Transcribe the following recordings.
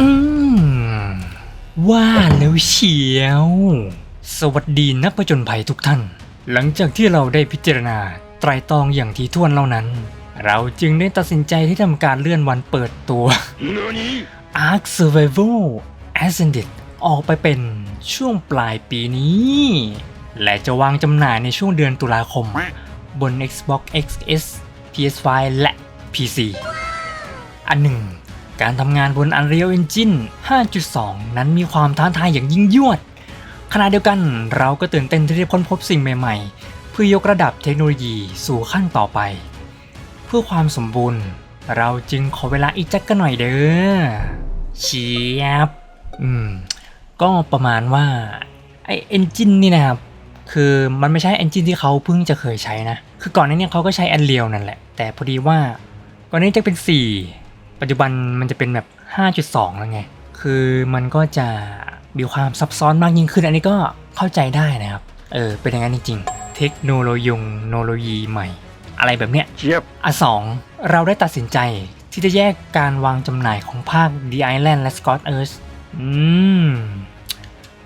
อืมว่าแล้วเชียว สวัสดีนักผจญภัยทุกท่าน หลังจากที่เราได้พิจารณาไตรตรองอย่างที่ถ้วนเล่านั้น เราจึงได้ตัดสินใจที่ทำการเลื่อนวันเปิดตัว Ark Survival Ascended ออกไปเป็นช่วงปลายปีนี้ และจะวางจำหน่ายในช่วงเดือนตุลาคม บน Xbox XS PS5 และ PC อันหนึ่ง การทำงานบน Unreal Engine 5.2 นั้นมีความท้าทายอย่างยิ่งยวด ขณะเดียวกันเราก็ตื่นเต้นที่ได้ค้นพบสิ่งใหม่ๆ เพื่อยกระดับเทคโนโลยีสู่ขั้นต่อไป เพื่อความสมบูรณ์ เราจึงขอเวลาอีกจักกันหน่อยเด้อเชียบอืม ก็ประมาณว่า ไอเอนจินนี่นะครับ คือมันไม่ใช่เอนจินที่เขาเพิ่งจะเคยใช้นะ คือก่อนหน้านี้เขาก็ใช้ Unreal นั่นแหละ แต่พอดีว่าก่อนนานี้จะเป็น 4 ปัจจุบันมันจะเป็นแบบ 5.2 แล้วไง คือมันก็จะมีความซับซ้อนมากยิ่งขึ้น อันนี้ก็เข้าใจได้นะครับ เออ เป็นอย่างนั้นจริง ๆ เทคโนโลยีโนโลยีใหม่ อะไรแบบเนี้ย Yep. อะสองเราได้ตัดสินใจที่จะแยกการวางจำหน่ายของภาค The Island และ Scott Earth อืม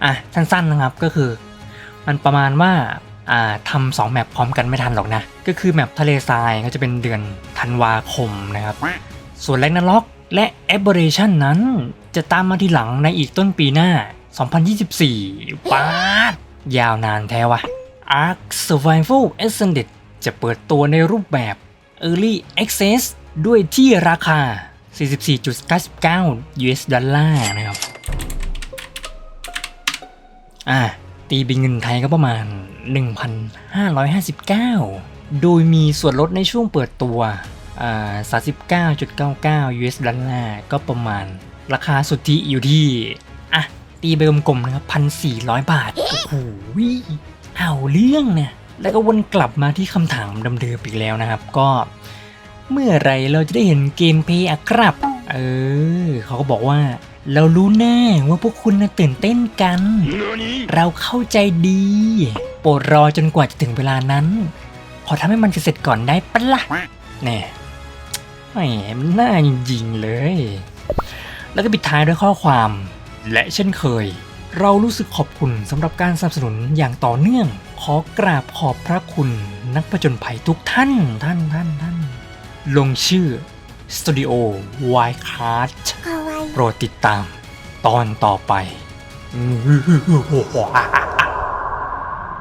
อะ สั้น ๆ นะครับก็คือ มันประมาณว่าอ่าทำสองแมปพร้อมกันไม่ทันหรอกนะ ก็คือแมปทะเลทรายก็จะเป็นเดือนธันวาคมนะครับ ส่วนแ a กนาล็อกและ Aberration นั้น จะตามมาทีหลังในอีกต้นปีหน้า 2024ปาด ยาวนานแท้วะ Ark Survival Ascended จะเปิดตัวในรูปแบบ Early Access ด้วยที่ราคา 44.99 US ดอลลาร์นะครับ อะตีเป็นเงินไทยก็ประมาณ 1,559 โดยมีส่วนลดในช่วงเปิดตัว 39.99 US ดอลลาร์ก็ประมาณ ราคาสุทธิอยู่ที่ อะ ตีไปกลมๆนะครับ1,400บาท โอ้โหเอาเรื่องเนี่ย แล้วก็วนกลับมาที่คำถามเดิมๆอีกแล้วนะครับ ก็เมื่อไหรเราจะได้เห็นเกมเพลย์อะครับ เออ เขาก็บอกว่า เรารู้แน่ว่าพวกคุณน่ะตื่นเต้นกัน เราเข้าใจดี โปรดรอจนกว่าจะถึงเวลานั้น ขอทำให้มันเสร็จก่อนได้ปะละ่ะแน่ แหมมันน่าจริงๆเลย แล้วก็ปิดท้ายด้วยข้อความ และเช่นเคย เรารู้สึกขอบคุณสำหรับการสนับสนุนอย่างต่อเนื่อง ขอกราบขอบพระคุณนักผจญภัยทุกท่านท่านท่านท่าน ลงชื่อ Studio Wildcard โปรดติดตามตอนต่อไป